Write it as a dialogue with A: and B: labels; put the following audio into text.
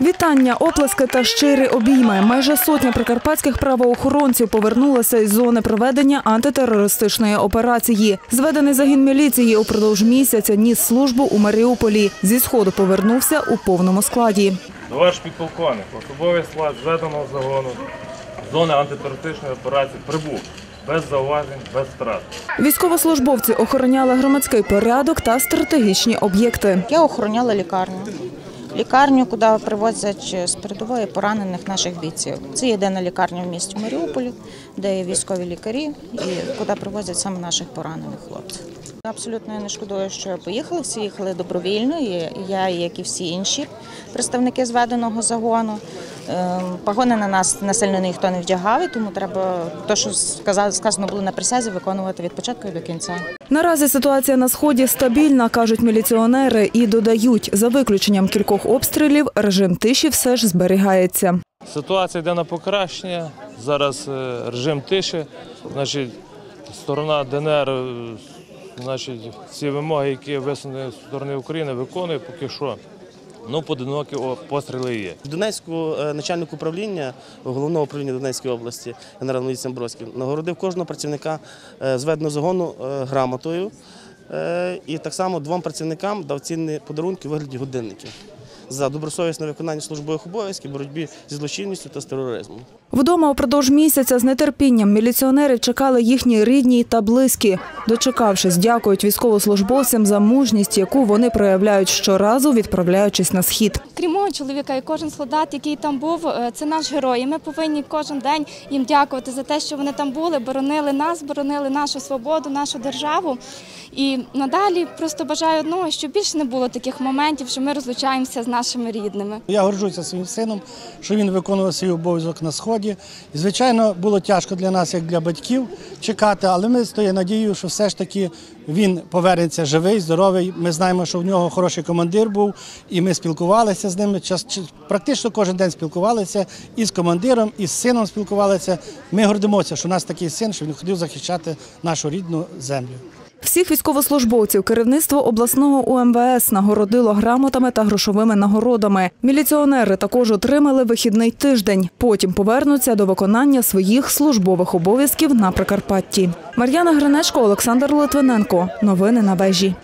A: Вітання, оплески та щирі обійми. Майже сотня прикарпатських правоохоронців повернулася із зони проведення антитерористичної операції. Зведений загін міліції упродовж місяця ніс службу у Маріуполі. Зі сходу повернувся у повному складі.
B: Товариш підполковник, особовий склад зведеного загону зони антитерористичної операції прибув без зауважень, без втрат.
A: Військовослужбовці охороняли громадський порядок та стратегічні об'єкти.
C: Я охороняла лікарню. Лікарню, куди привозять з передової поранених наших бійців. Це єдина лікарня в місті Маріуполі, де є військові лікарі і куди привозять саме наших поранених хлопців. Абсолютно я не шкодую, що я поїхала. Всі їхали добровільно. і Я, як і всі інші представники зведеного загону. Ем, Пагони на нас насильно ніхто не вдягав, і тому треба те, що сказано було на присязі, виконувати від початку і до кінця.
A: Наразі ситуація на сході стабільна, кажуть міліціонери, і додають, за виключенням кількох обстрілів, режим тиші все ж зберігається.
B: Ситуація йде на покращення. Зараз е, режим тиші. Значить, сторона ДНР, е, значить, ці вимоги, які висунені з сторони України, виконує поки що. Ну, поодинокі постріли є.
D: Донецьку е, начальник управління головного управління Донецької області генерал Міліція Амброський нагородив кожного працівника е, зведеного загону е, грамотою. І так само двом працівникам дав цінні подарунки у вигляді годинників за добросовісне виконання службових обов'язків, боротьбі зі злочинністю та з тероризмом.
A: Вдома упродовж місяця з нетерпінням міліціонерів чекали їхні рідні та близькі. Дочекавшись, дякують військовослужбовцям за мужність, яку вони проявляють щоразу, відправляючись на схід.
E: Крім мого чоловіка і кожен солдат, який там був, е, це наш герой. І ми повинні кожен день їм дякувати за те, що вони там були, боронили нас, боронили нашу свободу, нашу державу. І надалі просто бажаю одного, щоб більше не було таких моментів, що ми розлучаємося з нашими рідними.
F: Я горжуся своїм сином, що він виконував свій обов'язок на сході. І, звичайно, було тяжко для нас, як для батьків, чекати, але ми тою надією, що все ж таки він повернеться живий, здоровий. Ми знаємо, що в нього хороший командир був, і ми спілкувалися з. Час практично кожен день спілкувалися і з командиром, і з сином спілкувалися. Ми гордимося, що у нас такий син, що він ходив захищати нашу рідну землю.
A: Всіх військовослужбовців керівництво обласного УМВС нагородило грамотами та грошовими нагородами. Міліціонери також отримали вихідний тиждень. Потім повернуться до виконання своїх службових обов'язків на Прикарпатті. Мар'яна Гринечко, Олександр Литвиненко. Новини на вежі.